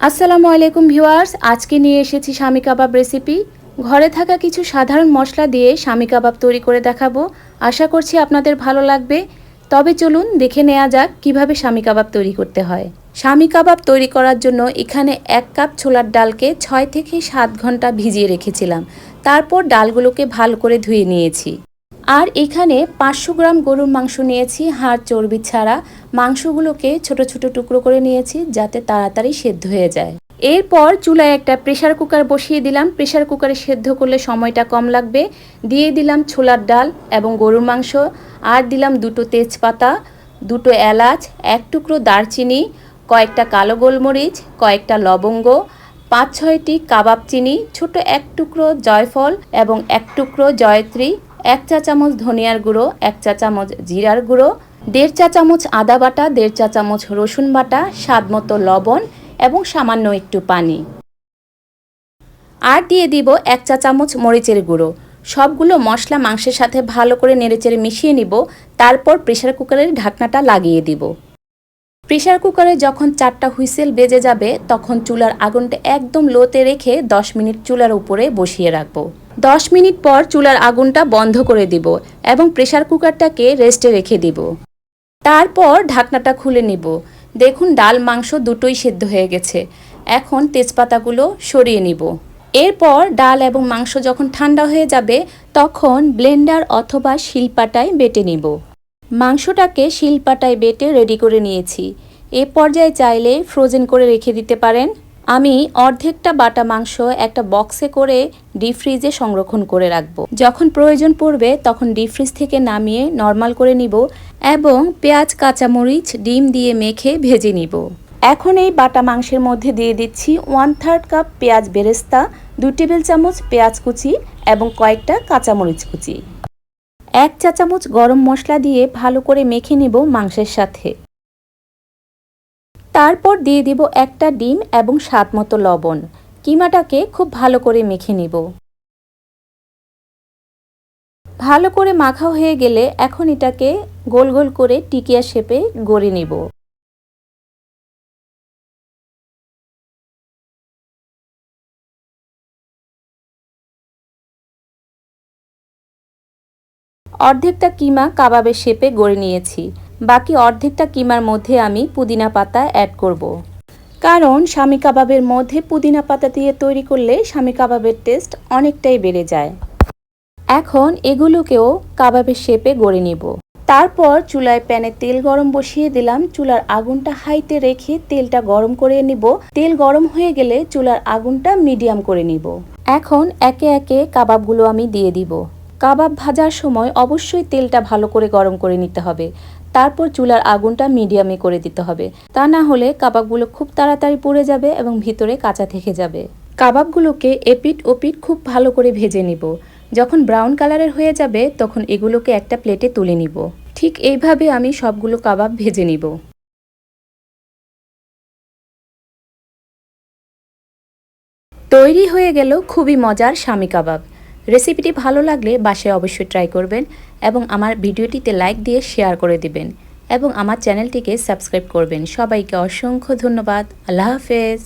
আসসালামু আলাইকুম ভিউয়ার্স, আজকে নিয়ে এসেছি স্বামী কাবাব রেসিপি। ঘরে থাকা কিছু সাধারণ মশলা দিয়ে স্বামী কাবাব তৈরি করে দেখাবো। আশা করছি আপনাদের ভালো লাগবে। তবে চলুন দেখে নেওয়া যাক কীভাবে স্বামী কাবাব তৈরি করতে হয়। স্বামী কাবাব তৈরি করার জন্য এখানে এক কাপ ছোলার ডালকে ছয় থেকে সাত ঘণ্টা ভিজিয়ে রেখেছিলাম। তারপর ডালগুলোকে ভালো করে ধুয়ে নিয়েছি। আর এখানে পাঁচশো গ্রাম গরুর মাংস নিয়েছি, হাড় চর্বি ছাড়া। মাংসগুলোকে ছোট ছোট টুকরো করে নিয়েছি যাতে তাড়াতাড়ি সেদ্ধ হয়ে যায়। এরপর চুলায় একটা প্রেশার কুকার বসিয়ে দিলাম। প্রেশার কুকারে সেদ্ধ করলে সময়টা কম লাগবে। দিয়ে দিলাম ছোলার ডাল এবং গরুর মাংস। আর দিলাম দুটো তেজপাতা, দুটো এলাচ, এক টুকরো দারচিনি, কয়েকটা কালো গোলমরিচ, কয়েকটা লবঙ্গ, পাঁচ ছয়টি কাবাব চিনি, ছোট এক টুকরো জয়ফল এবং এক টুকরো জয়ত্রী। এক চা চামচ ধনিয়ার গুঁড়ো, এক চা চামচ জিরার গুঁড়ো, দেড় চা চামচ আদা বাটা, দেড় চা চামচ রসুন বাটা, স্বাদ মতো লবণ এবং সামান্য একটু পানি। আর দিয়ে দিব এক চা চামচ মরিচের গুঁড়ো। সবগুলো মশলা মাংসের সাথে ভালো করে নেড়েচেড়ে মিশিয়ে নিব, তারপর প্রেশার কুকারের ঢাকনাটা লাগিয়ে দিব। প্রেশার কুকারে যখন চারটা হুইসেল বেজে যাবে, তখন চুলার আগুনটা একদম লোতে রেখে 10 মিনিট চুলার উপরে বসিয়ে রাখব। 10 মিনিট পর চুলার আগুনটা বন্ধ করে দিব এবং প্রেশার কুকারটাকে রেস্টে রেখে দিব। তারপর ঢাকনাটা খুলে নিব। দেখুন, ডাল মাংস দুটোই সেদ্ধ হয়ে গেছে। এখন তেজপাতাগুলো সরিয়ে নিব। এরপর ডাল এবং মাংস যখন ঠান্ডা হয়ে যাবে, তখন ব্লেন্ডার অথবা শিলপাটায় বেটে নিব। মাংসটাকে শিলপাটায় বেটে রেডি করে নিয়েছি। এ পর্যায়ে চাইলে ফ্রোজেন করে রেখে দিতে পারেন। আমি অর্ধেকটা বাটা মাংস একটা বক্সে করে ডিপ ফ্রিজে সংরক্ষণ করে রাখব। যখন প্রয়োজন পড়বে, তখন ডিপ ফ্রিজ থেকে নামিয়ে নর্মাল করে নিব এবং পেঁয়াজ, কাঁচামরিচ, ডিম দিয়ে মেখে ভেজে নিব। এখন এই বাটা মাংসের মধ্যে দিয়ে দিচ্ছি ওয়ান থার্ড কাপ পেঁয়াজ বেরেস্তা, দু টেবিল চামচ পেঁয়াজ কুচি এবং কয়েকটা কাঁচামরিচ কুচি। এক চা চামচ গরম মশলা দিয়ে ভালো করে মেখে নিব মাংসের সাথে। তারপর দিয়ে দিব একটা ডিম এবং স্বাদ মতো লবণ। কিমাটাকে খুব ভালো করে মেখে নিব। ভালো করে মাখা হয়ে গেলে এখন এটাকে গোল গোল করে টিকিয়া শেপে গড়ে নিব। অর্ধেকটা কিমা কাবাবের শেপে গড়ে নিয়েছি। বাকি অর্ধেকটা কিমার মধ্যে আমি পুদিনা পাতা অ্যাড করব। কারণ স্বামী কাবাবের মধ্যে পুদিনা পাতা দিয়ে তৈরি করলে স্বামী কাবাবের টেস্ট অনেকটাই বেড়ে যায়। এখন এগুলোকেও কাবাবের শেপে গড়ে নিব। তারপর চুলায় প্যানে তেল গরম বসিয়ে দিলাম। চুলার আগুনটা হাইতে রেখে তেলটা গরম করে নিব। তেল গরম হয়ে গেলে চুলার আগুনটা মিডিয়াম করে নিব। এখন একে একে কাবাবগুলো আমি দিয়ে দিব। কাবাব ভাজার সময় অবশ্যই তেলটা ভালো করে গরম করে নিতে হবে। তারপর চুলার আগুনটা মিডিয়ামে করে দিতে হবে। তা না হলে কাবাবগুলো খুব তাড়াতাড়ি পুড়ে যাবে এবং ভিতরে কাঁচা থেকে যাবে। কাবাবগুলোকে এপিট ওপিট খুব ভালো করে ভেজে নিব। যখন ব্রাউন কালারের হয়ে যাবে, তখন এগুলোকে একটা প্লেটে তুলে নিব। ঠিক এইভাবে আমি সবগুলো কাবাব ভেজে নিব। তৈরি হয়ে গেল খুবই মজার স্বামী কাবাব। রেসিপিটি ভালো লাগলে বাসায় অবশ্যই ট্রাই করবেন এবং আমার ভিডিওটিতে লাইক দিয়ে শেয়ার করে দিবেন এবং আমার চ্যানেলটিকে সাবস্ক্রাইব করবেন। সবাইকে অসংখ্য ধন্যবাদ। আল্লাহ হাফেজ।